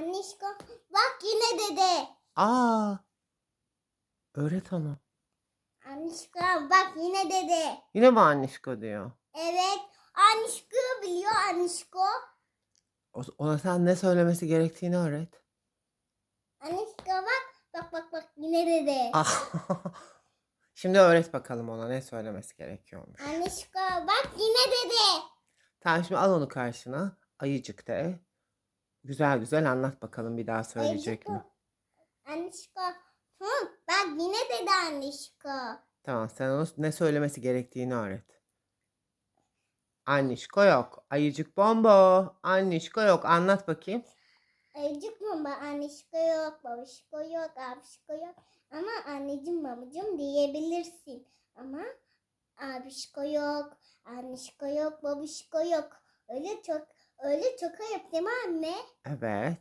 Anişko bak yine dede. Aa. Öğret onu. Anişko bak yine dede. Yine mi annişko diyor. Evet. Anişko biliyor Anişko. O- Ona sen ne söylemesi gerektiğini öğret. Anişko bak. Bak bak bak yine dede. Ah. Şimdi öğret bakalım ona ne söylemesi gerekiyormuş. Anişko bak yine dede. Tamam şimdi al onu karşına. Ayıcık de. Güzel güzel anlat bakalım bir daha söyleyecek mi? Anişko. Hı, bak yine dede Anişko. Tamam sen ona ne söylemesi gerektiğini öğret. Annişko yok. Ayıcık bombo. Annişko yok. Anlat bakayım. Ayıcık? Ba- Anişko yok, babişko yok, abişko yok. Ama anneciğim babacığım diyebilirsin. Ama abişko yok, annişko yok, babişko yok. Öyle çok öyle değil mi anne? Evet.